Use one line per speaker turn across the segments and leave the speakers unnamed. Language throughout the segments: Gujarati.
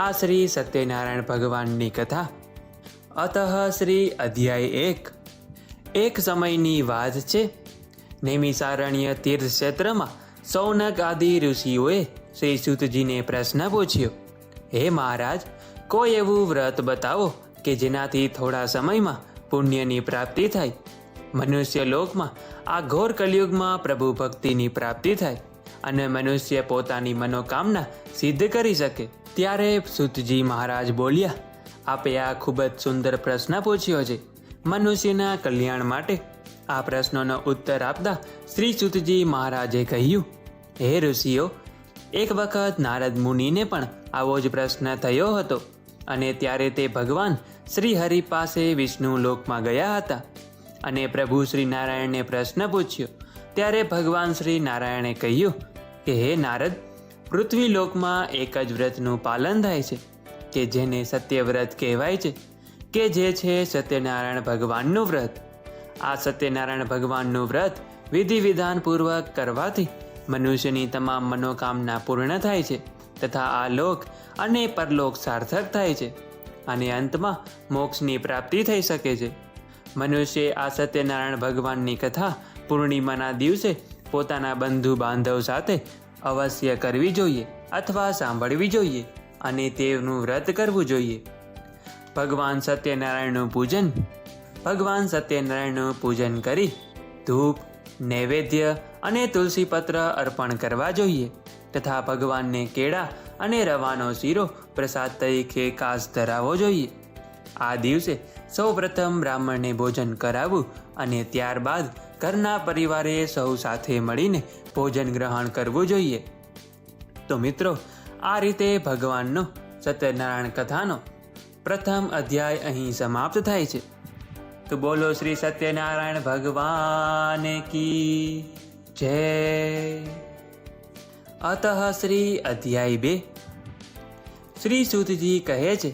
આ શ્રી સત્યનારાયણ ભગવાનની કથા. અતઃ શ્રી અધ્યાય એક. એક સમયની વાત છે. નેમિસારણ્ય તીર્થ ક્ષેત્રમાં સૌનક આદિ ઋષિઓએ શ્રી સુતજીને પ્રશ્ન પૂછ્યો, હે મહારાજ, કોઈ એવું વ્રત બતાવો કે જેનાથી થોડા સમયમાં પુણ્યની પ્રાપ્તિ થાય? મનુષ્ય લોકમાં આ ઘોર કલયુગમાં પ્રભુ ભક્તિની પ્રાપ્તિ થાય. અને મનુષ્ય પોતાની મનોકામના સિદ્ધ કરી શકે. ત્યારે સુતજી મહારાજ બોલ્યા, આપે આ ખૂબ જ સુંદર પ્રશ્ન પૂછ્યો છે. મનુષ્યના કલ્યાણ માટે આ પ્રશ્નોનો ઉત્તર આપતા શ્રી સુતજી મહારાજે કહ્યું, હે ઋષિઓ, એક વખત નારદ મુનિને પણ આવો જ પ્રશ્ન થયો હતો અને ત્યારે તે ભગવાન શ્રી હરિ પાસે વિષ્ણુ લોકમાં ગયા હતા. અને પ્રભુ શ્રી નારાયણને પ્રશ્ન પૂછ્યો. ત્યારે ભગવાન શ્રી નારાયણે કહ્યું કે હે નારદ પૃથ્વી લોકમાં એક જ વ્રતનું પાલન થાય છે, કે જેને સત્યવ્રત કહેવાય છે, કે જે છે સત્યનારાયણ ભગવાનનું વ્રત. આ સત્યનારાયણ ભગવાનનું વ્રત વિધિ વિધાનપૂર્વક કરવાથી મનુષ્યની તમામ મનોકામના પૂર્ણ થાય છે, તથા આ લોક અને પરલોક સાર્થક થાય છે અને અંતમાં મોક્ષની પ્રાપ્તિ થઈ શકે છે. મનુષ્ય આ સત્યનારાયણ ભગવાનની કથા પૂર્ણિમાના દિવસે પોતાના બંધુ બાંધવ સાથે અવશ્ય કરવી જોઈએ અથવા સાંભળવી જોઈએ અને તેનું વ્રત કરવું જોઈએ. ભગવાન સત્યનારાયણનું પૂજન, ભગવાન સત્યનારાયણનું પૂજન કરી ધૂપ, નૈવેદ્ય અને તુલસીપત્ર અર્પણ કરવા જોઈએ તથા ભગવાનને કેળા અને રવાનો શીરો પ્રસાદ તરીકે કાસ ધરાવવો જોઈએ. આ દિવસે સૌ પ્રથમ બ્રાહ્મણને ભોજન કરાવવું અને ત્યારબાદ ઘરના પરિવારે સૌ સાથે મળીને ભોજન ગ્રહણ કરવું જોઈએ. તો મિત્રો, આ રીતે ભગવાનનો સત્યનારાયણ કથાનો પ્રથમ અધ્યાય અહીં સમાપ્ત થાય છે. તો બોલો શ્રી સત્યનારાયણ ભગવાન કી જય. અતઃ શ્રી અધ્યાય બે. શ્રી સુતજી કહે છે,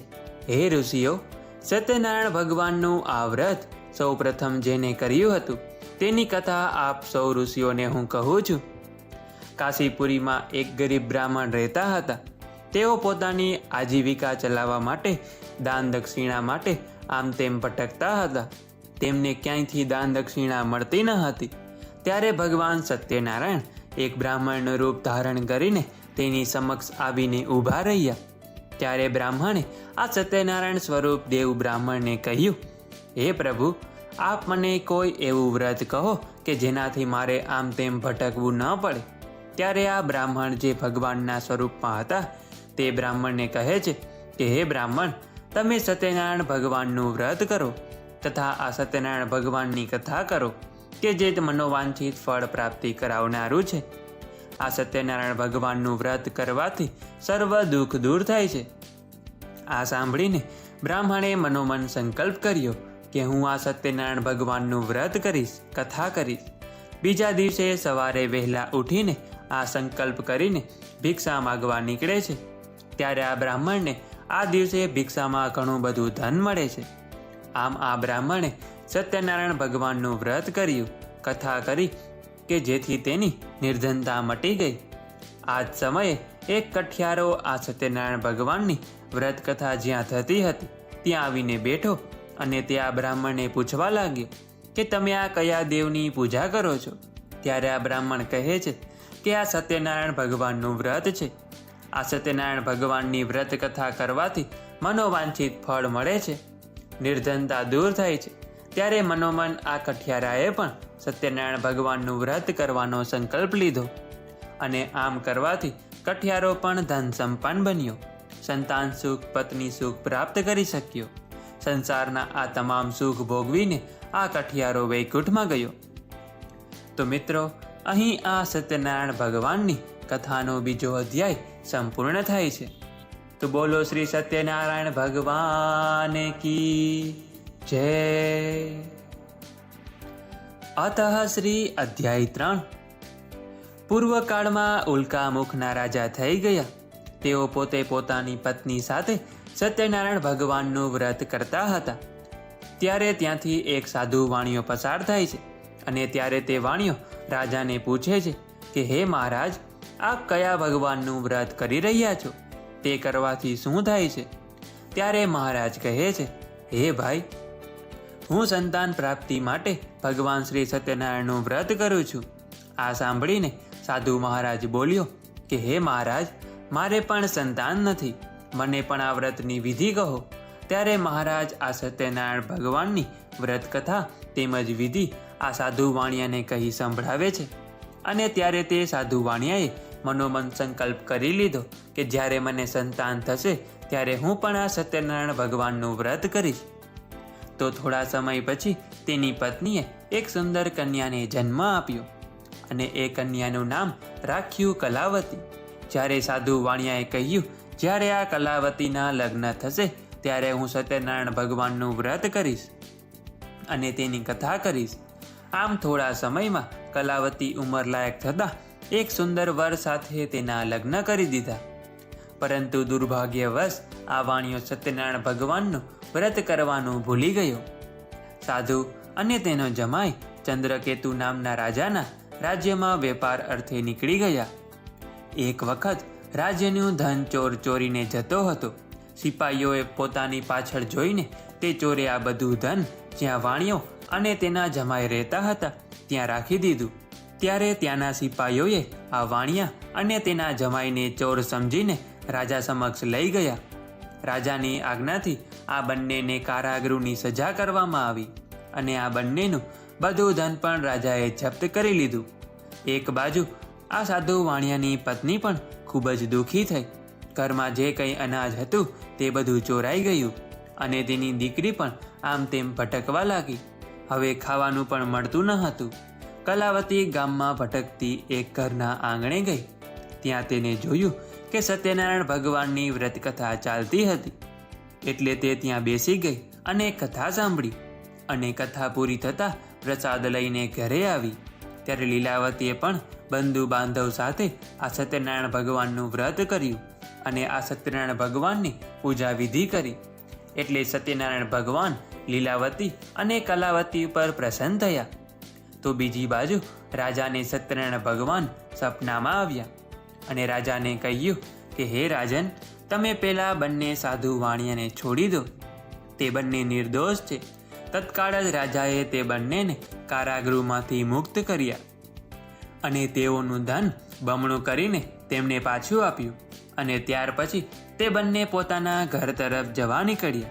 હે ઋષિઓ, સત્યનારાયણ ભગવાનનું આ વ્રત સૌ પ્રથમ જેને કર્યું હતું તેની કથા આપ સૌ ઋષિઓને હું કહું છું. કાશીપુરીમાં એક ગરીબ બ્રાહ્મણ રહેતા હતા. તેઓ પોતાની આજીવિકા ચલાવવા માટે, દાન દક્ષિણા માટે આમ તેમ ભટકતા હતા. તેમને ક્યાંયથી દાન દક્ષિણા મળતી ન હતી? ત્યારે ભગવાન સત્યનારાયણ એક બ્રાહ્મણનું રૂપ ધારણ કરીને તેની સમક્ષ આવીને ઊભા રહ્યા. ત્યારે બ્રાહ્મણે આ સત્યનારાયણ સ્વરૂપ દેવ બ્રાહ્મણને કહ્યું, હે પ્રભુ આપ મને કોઈ એવું વ્રત કહો કે જેનાથી મારે આમ તેમ ભટકવું ન પડે? ત્યારે આ બ્રાહ્મણ જે ભગવાનના સ્વરૂપમાં હતા, તે બ્રાહ્મણને કહે છે કે, હે બ્રાહ્મણ, તમે સત્યનારાયણ ભગવાનનું વ્રત કરો તથા આ સત્યનારાયણ ભગવાનની કથા કરો કે જે મનોવાંછિત ફળ પ્રાપ્તિ કરાવનારું છે. આ સત્યનારાયણ ભગવાનનું વ્રત કરવાથી સર્વ દુઃખ દૂર થાય છે. આ સાંભળીને બ્રાહ્મણે મનોમન સંકલ્પ કર્યો કે હું આ સત્યનારાયણ ભગવાનનું વ્રત કરીશ, કથા કરીશ. બીજા દિવસે સવારે વહેલા ઉઠીને આ સંકલ્પ કરીને ભિક્ષા માગવા નીકળે છે. ત્યારે આ બ્રાહ્મણને આ દિવસે ભિક્ષામાં ઘણું બધું ધન મળે છે. આમ આ બ્રાહ્મણે સત્યનારાયણ ભગવાનનું વ્રત કર્યું, કથા કરી કે જેથી તેની નિર્ધનતા મટી ગઈ. આ જ સમયે એક કઠિયારો આ સત્યનારાયણ ભગવાનની વ્રત કથા જ્યાં થતી હતી, ત્યાં આવીને બેઠો અને તે આ બ્રાહ્મણને પૂછવા લાગ્યો કે તમે આ કયા દેવની પૂજા કરો છો? ત્યારે આ બ્રાહ્મણ કહે છે કે આ સત્યનારાયણ ભગવાનનું વ્રત છે. આ સત્યનારાયણ ભગવાનની વ્રત કથા કરવાથી મનોવાંછિત ફળ મળે છે. નિર્ધનતા દૂર થાય છે. ત્યારે મનોમન આ કઠિયારાએ પણ સત્યનારાયણ ભગવાનનું વ્રત કરવાનો સંકલ્પ લીધો અને આમ કરવાથી કઠિયારો પણ ધન સંપન્ન બન્યો. સંતાન સુખ, પત્ની સુખ પ્રાપ્ત કરી શક્યો. સંસારના આ તમામ સુખ ભોગવીને આ કઠિયારો વૈકુંઠમાં ગયો. તો મિત્રો, અહીં આ સત્યનારાયણ ભગવાનની કથાનો બીજો અધ્યાય સંપૂર્ણ થાય છે. તો બોલો શ્રી સત્યનારાયણ ભગવાન કી જય. અતઃ શ્રી અધ્યાય ત્રણ. પૂર્વકાળમાં ઉલ્કામુખના રાજા થઈ ગયા. તેઓ પોતે પોતાની પત્ની સાથે સત્યનારાયણ ભગવાનનું વ્રત કરતા હતા. ત્યારે ત્યાંથી એક સાધુ વાણિયો પસાર થાય છે અને ત્યારે તે વાણિયો રાજાને પૂછે છે કે, હે મહારાજ, આપ કયા ભગવાનનું વ્રત કરી રહ્યા છો? તે કરવાથી શું થાય છે? ત્યારે મહારાજ કહે છે, હે ભાઈ, હું સંતાન પ્રાપ્તિ માટે ભગવાન શ્રી સત્યનારાયણનું વ્રત કરું છું. આ સાંભળીને સાધુ મહારાજ બોલ્યો કે, હે મહારાજ, મારે પણ સંતાન નથી. મને પણ આ વ્રતની વિધિ કહો. ત્યારે મહારાજ આ સત્યનારાયણ ભગવાનની વ્રત કથા તેમજ વિધિ આ સાધુ વાણિયાને કહી સંભળાવે છે. અને ત્યારે તે સાધુ વાણિયાએ મનોમન સંકલ્પ કરી લીધો કે જ્યારે મને સંતાન થશે, ત્યારે હું પણ આ સત્યનારાયણ ભગવાનનું વ્રત કરીશ. તો થોડા સમય પછી તેની પત્નીએ એક સુંદર કન્યાને જન્મ આપ્યો અને એ કન્યાનું નામ રાખ્યું કલાવતી. જ્યારે સાધુ વાણિયાએ કહ્યું જ્યારે આ કલાવતીના લગ્ન થશે, ત્યારે હું સત્યનારાયણ ભગવાનનું વ્રત કરીશ અને તેની કથા કરીશ. આમ થોડા સમયમાં કલાવતી ઉંમરલાયક થતાં એક સુંદર વર સાથે તેના લગ્ન કરી દીધા. પરંતુ દુર્ભાગ્યવશ આ વાણિયો સત્યનારાયણ ભગવાનનું વ્રત કરવાનું ભૂલી ગયો. સાધુ અને તેનો જમાઈ ચંદ્રકેતુ નામના રાજાના રાજ્યમાં વેપાર અર્થે નીકળી ગયા. એક વખત રાજ્યનું ધન ચોર ચોરીને જતો હતો. સિપાહીઓએ પોતાની પાછળ જોઈને તે ચોરે આ બધું ધન જ્યાં વાણિયો અને તેના જમાઈ રહેતા હતા, ત્યાં રાખી દીધું. ત્યારે ત્યાંના સિપાહીઓએ આ વાણિયા અને તેના જમાઈને ચોર સમજીને રાજા સમક્ષ લઈ ગયા. રાજાની આજ્ઞાથી આ બંનેને કારાગૃહની સજા કરવામાં આવી અને આ બંનેનું બધું ધન પણ રાજાએ જપ્ત કરી લીધું. એક બાજુ આ સાધુ વાણિયાની પત્ની પણ ખૂબ જ દુઃખી થઈ. ઘરમાં જે કંઈ અનાજ હતું તે બધું ચોરાઈ ગયું અને તેની દીકરી પણ આમ તેમ ભટકવા લાગી. હવે ખાવાનું પણ મળતું ન હતું. કલાવતી ગામમાં ભટકતી એક ઘરના આંગણે ગઈ. ત્યાં તેને જોયું કે સત્યનારાયણ ભગવાનની વ્રતકથા ચાલતી હતી. એટલે તે ત્યાં બેસી ગઈ અને કથા સાંભળી અને કથા પૂરી થતાં પ્રસાદ લઈને ઘરે આવી. ત્યારે લીલાવતીએ પણ બંધુ બાંધવ સાથે આ સત્યનારાયણ ભગવાનનું વ્રત કર્યું અને આ સત્યનારાયણ ભગવાનની પૂજા વિધિ કરી. એટલે સત્યનારાયણ ભગવાન લીલાવતી અને કલાવતી ઉપર પ્રસન્ન થયા. તો બીજી બાજુ રાજાને સત્યનારાયણ ભગવાન સપનામાં આવ્યા અને રાજાને કહ્યું કે, હે રાજન, તમે પેલા બંને સાધુ વાણિયાને છોડી દો. તે બંને નિર્દોષ છે. તત્કાળ જ રાજાએ તે બંનેને કારાગૃહમાંથી મુક્ત કર્યા. અને તેઓનું ધન બમણું કરીને તેમને પાછું આપ્યું અને ત્યાર પછી તે બંને પોતાના ઘર તરફ જવા નીકળ્યા.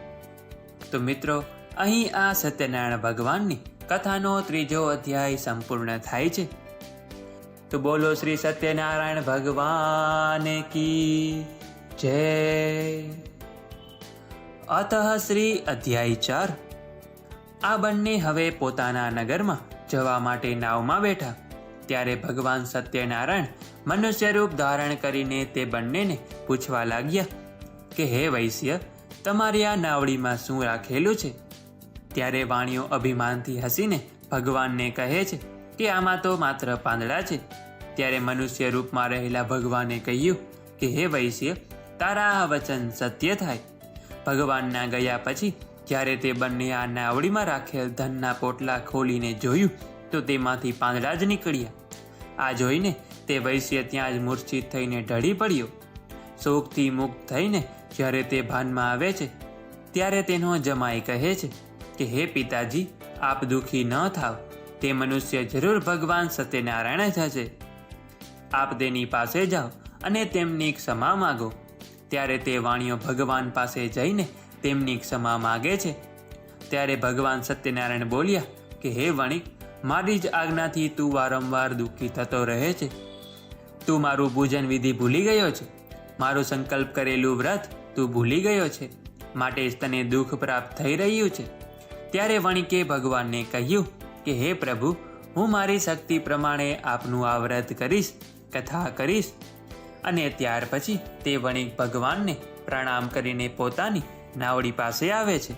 તો મિત્રો, અહીં આ સત્યનારાયણ ભગવાનની કથાનો ત્રીજો અધ્યાય સંપૂર્ણ થાય છે. તો બોલો શ્રી સત્યનારાયણ ભગવાન કી જય. અતઃ શ્રી અધ્યાય ચાર આ બંને હવે પોતાના નગરમાં જવા માટે નાવમાં બેઠા. ત્યારે ભગવાન સત્યનારાયણ મનુષ્ય રૂપ ધારણ કરીને તે બંનેને પૂછવા લાગ્યા કે, હે વૈશ્ય, તમારી આ નાવડીમાં શું રાખેલું છે? ત્યારે વાણીઓ અભિમાનથી હસીને ભગવાનને કહે છે કે, આમાં તો માત્ર પાંદડા છે. ત્યારે મનુષ્ય રૂપમાં રહેલા ભગવાને કહ્યું કે, હે વૈશ્ય, તારા આ વચન સત્ય થાય. ભગવાનના ગયા પછી જ્યારે તે બંને આ નાવડીમાં રાખેલ ધનના પોટલા ખોલીને જોયું, તો તેમાંથી પાંદડા જ નીકળ્યા. આ જોઈને તે વૈશ્ય ત્યાં જ મૂર્છિત થઈને ઢળી પડ્યો. શોકથી મુક્ત થઈને જ્યારે તે ભાનમાં આવે છે, ત્યારે તેનો જમાઈ કહે છે કે, હે પિતાજી, આપ દુઃખી ન થાવ. તે મનુષ્ય જરૂર ભગવાન સત્યનારાયણ જ હશે. આપ તેની પાસે જાઓ અને તેમની ક્ષમા માગો. ત્યારે તે વાણીઓ ભગવાન પાસે જઈને તેમની ક્ષમા માગે છે. ત્યારે ભગવાન સત્યનારાયણ બોલ્યા કે, હે વણિક મારી જ આજ્ઞાથી તું વારંવાર દુઃખી થતો રહે છે. તું મારું પૂજન વિધિ ભૂલી ગયો છે. મારું સંકલ્પ કરેલું વ્રત તું ભૂલી ગયો છે. માટે જ તને દુઃખ પ્રાપ્ત થઈ રહ્યું છે. ત્યારે વણિકે ભગવાનને કહ્યું કે, હે પ્રભુ, હું મારી શક્તિ પ્રમાણે આપનું આ વ્રત કરીશ, કથા કરીશ. અને ત્યાર પછી તે વણિક ભગવાનને પ્રણામ કરીને પોતાની નાવડી પાસે આવે છે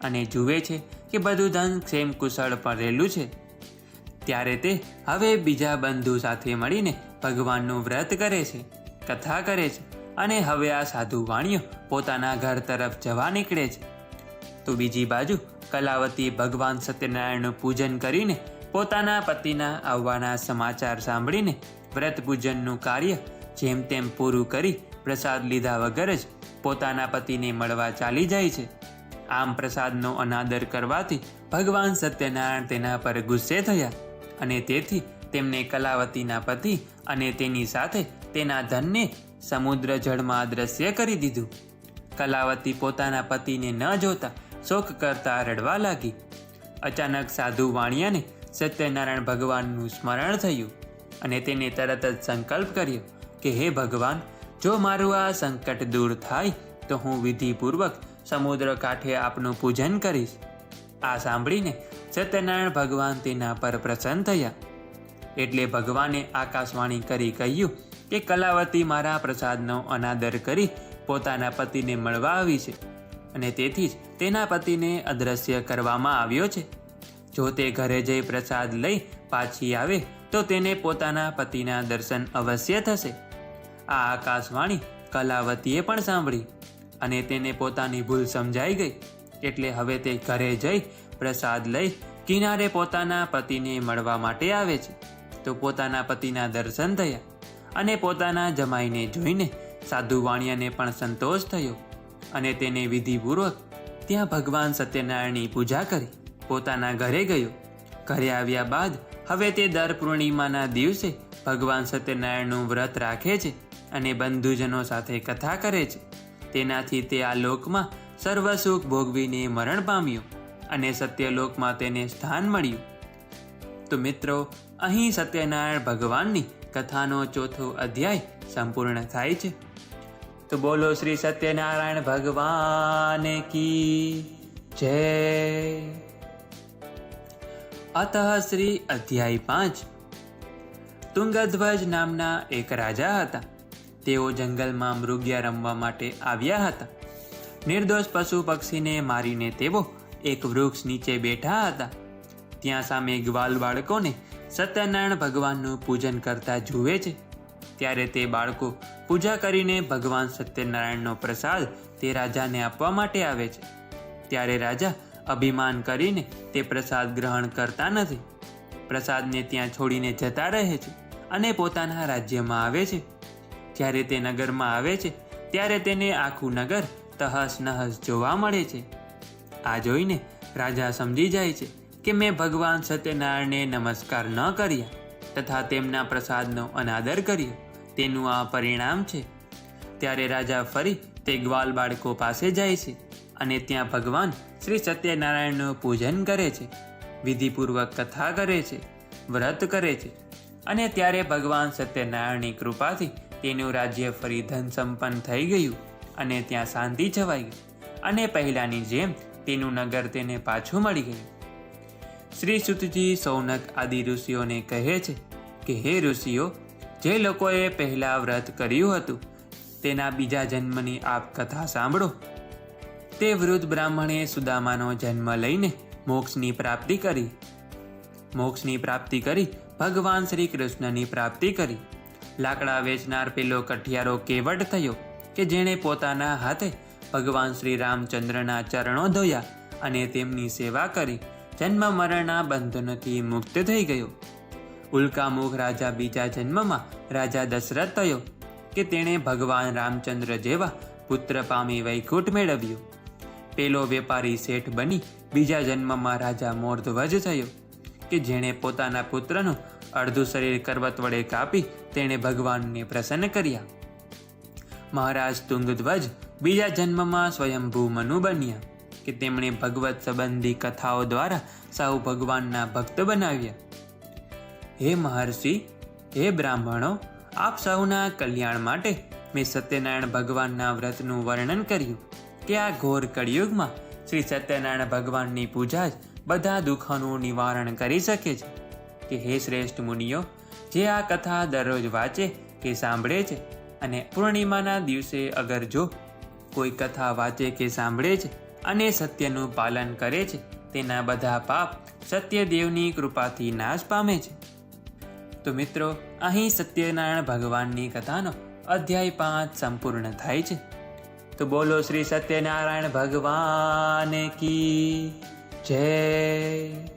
અને જુએ છે કે બધું ધન ક્ષેમ કુશળ પડેલું છે. ત્યારે તે હવે બીજા બંધુ સાથે મળીને ભગવાનનું વ્રત કરે છે, કથા કરે છે અને હવે આ સાધુ વાણીઓ પોતાના ઘર તરફ જવા નીકળે છે. તો બીજી બાજુ કલાવતી ભગવાન સત્યનારાયણનું પૂજન કરીને પોતાના પતિના આવવાના સમાચાર સાંભળીને વ્રત પૂજનનું કાર્ય જેમ તેમ પૂરું કરી પ્રસાદ લીધા વગર જ પોતાના પતિને મળવા ચાલી જાય છે. આમ પ્રસાદનો અનાદર કરવાથી ભગવાન સત્યનારાયણ તેના પર ગુસ્સે થયા અને તેથી તેમને કલાવતીના પતિ અને તેની સાથે તેના ધનને સમુદ્ર જળમાં દ્રશ્ય કરી દીધું. કલાવતી પોતાના પતિને ન જોતા શોક કરતા રડવા લાગી. અચાનક સાધુ વાણિયાને સત્યનારાયણ ભગવાનનું સ્મરણ થયું અને તેને તરત જ સંકલ્પ કર્યો કે, હે ભગવાન જો મારું આ સંકટ દૂર થાય, તો હું વિધિપૂર્વક સમુદ્ર કાંઠે આપનું પૂજન કરીશ. આ સાંભળીને સત્યનારાયણ ભગવાન તેના પર પ્રસન્ન થયા. એટલે ભગવાને આકાશવાણી કરી કહ્યું કે કલાવતી મારા પ્રસાદનો અનાદર કરી પોતાના પતિને મળવા આવી છે અને તેથી જ તેના પતિને અદ્રશ્ય કરવામાં આવ્યો છે. જો તે ઘરે જઈ પ્રસાદ લઈ પાછી આવે, તો તેને પોતાના પતિના દર્શન અવશ્ય થશે. આ આકાશવાણી કલાવતીએ પણ સાંભળી અને તેને પોતાની ભૂલ સમજાઈ ગઈ એટલે હવે તે ઘરે જઈ પ્રસાદ લઈ કિનારે પોતાના પતિને મળવા માટે આવે છે. તો પોતાના પતિના દર્શન થયા અને પોતાના જમાઈને જોઈને સાધુ વાણિયાને પણ સંતોષ થયો અને તેને વિધિપૂર્વક ત્યાં ભગવાન સત્યનારાયણની પૂજા કરી પોતાના ઘરે ગયો. ઘરે આવ્યા બાદ હવે તે દર પૂર્ણિમાના દિવસે ભગવાન સત્યનારાયણનું વ્રત રાખે છે અને બંધુજનો સાથે કથા કરે છે. તેનાથી તે આ લોકમાં સર્વ સુખ ભોગવીને મરણ પામ્યો અને સત્યલોકમાં તેને સ્થાન મળ્યું. તો મિત્રો, અહીં સત્યનારાયણ ભગવાનની કથાનો ચોથો અધ્યાય સંપૂર્ણ થાય છે. તો બોલો શ્રી સત્યનારાયણ ભગવાન કી જય. અતઃ શ્રી અધ્યાય પાંચ. તુંગધ્વજ નામના એક રાજા હતા. તેઓ જંગલમાં મૃગ્યા રમવા માટે આવ્યા હતા. નિર્દોષ પશુ પક્ષીને મારીને તેઓ એક વૃક્ષ નીચે બેઠા હતા. ત્યાં સામે ગ્વાલ બાળકોને સત્યનારાયણ ભગવાનનું પૂજન કરતા જુએ છે. ત્યારે તે બાળકો પૂજા કરીને ભગવાન સત્યનારાયણનો પ્રસાદ તે રાજાને આપવા માટે આવે છે. ત્યારે રાજા અભિમાન કરીને તે પ્રસાદ ગ્રહણ કરતા નથી. પ્રસાદને ત્યાં છોડીને જતા રહે છે અને પોતાના રાજ્યમાં આવે છે. જ્યારે તે નગરમાં આવે છે, ત્યારે તેને આખું નગર તહસ નહસ જોવા મળે છે. આ જોઈને રાજા સમજી જાય છે કે મેં ભગવાન સત્યનારાયણને નમસ્કાર ન કર્યા તથા તેમના પ્રસાદનો અનાદર કર્યો. તેનું આ પરિણામ છે. ત્યારે રાજા ફરી તે ગ્વાલ બાળકો પાસે જાય છે અને ત્યાં ભગવાન શ્રી સત્યનારાયણનું પૂજન કરે છે, વિધિપૂર્વક કથા કરે છે, વ્રત કરે છે અને ત્યારે ભગવાન સત્યનારાયણની કૃપાથી તેનું રાજ્ય ફરી ધન સંપન્ન થઈ ગયું અને ત્યાં શાંતિ છવાઈ અને પહેલાંની જેમ તેનું નગર તેને પાછું મળી ગયું. શ્રી સુતજી સૌનક આદિ ઋષિઓને કહે છે કે, હે ઋષિઓ, જે લોકોએ પહેલાં વ્રત કર્યું હતું, તેના બીજા જન્મની આપ કથા સાંભળો. તે વૃદ્ધ બ્રાહ્મણે સુદામાનો જન્મ લઈને મોક્ષની પ્રાપ્તિ કરી. મોક્ષની પ્રાપ્તિ કરી, ભગવાન શ્રી કૃષ્ણની પ્રાપ્તિ કરી. લાકડા વેચનાર પેલો કઠિયારો કેવટ થયો કે જેણે પોતાના હાથે ભગવાન શ્રી રામચંદ્રના ચરણો ધોયા અને તેમની સેવા કરી. જન્મ મરણના બંધનથી મુક્ત થઈ ગયો. ઉલ્કામુખ રાજા બીજા જન્મમાં રાજા દશરથ થયો કે તેણે ભગવાન રામચંદ્ર જેવા પુત્ર પામી વૈકુંઠ મેળવ્યો. પેલો વેપારી શેઠ બની બીજા જન્મમાં રાજા મોર્ધવજ થયો કે જેણે પોતાના પુત્રનું અડધું શરીર કરવત વડે કાપી તેણે ભગવાનને પ્રસન્ન કર્યા. મહારાજ તુંગધ્વજ બીજા જન્મમાં સ્વયંભૂ મનુ બન્યા કે તેમણે ભગવત સંબંધી કથાઓ દ્વારા સૌ ભગવાનના ભક્ત બનાવ્યા. હે મહર્ષિ, હે બ્રાહ્મણો, આપ સૌના કલ્યાણ માટે મેં સત્યનારાયણ ભગવાનના વ્રતનું વર્ણન કર્યું કે આ ઘોર કળિયુગમાં શ્રી સત્યનારાયણ ભગવાનની પૂજા જ બધા દુઃખોનું નિવારણ કરી શકે છે. કે હે શ્રેષ્ઠ મુનિઓ, જે આ કથા દરરોજ વાંચે કે સાંભળે છે અને પૂર્ણિમાના દિવસે અગર જો કોઈ કથા વાંચે કે સાંભળે છે અને સત્યનું પાલન કરે છે, તેના બધા પાપ સત્યદેવની કૃપાથી નાશ પામે છે. તો મિત્રો, અહીં સત્યનારાયણ ભગવાનની કથાનો અધ્યાય પાંચ સંપૂર્ણ થાય છે. તો બોલો શ્રી સત્યનારાયણ ભગવાન કી જય.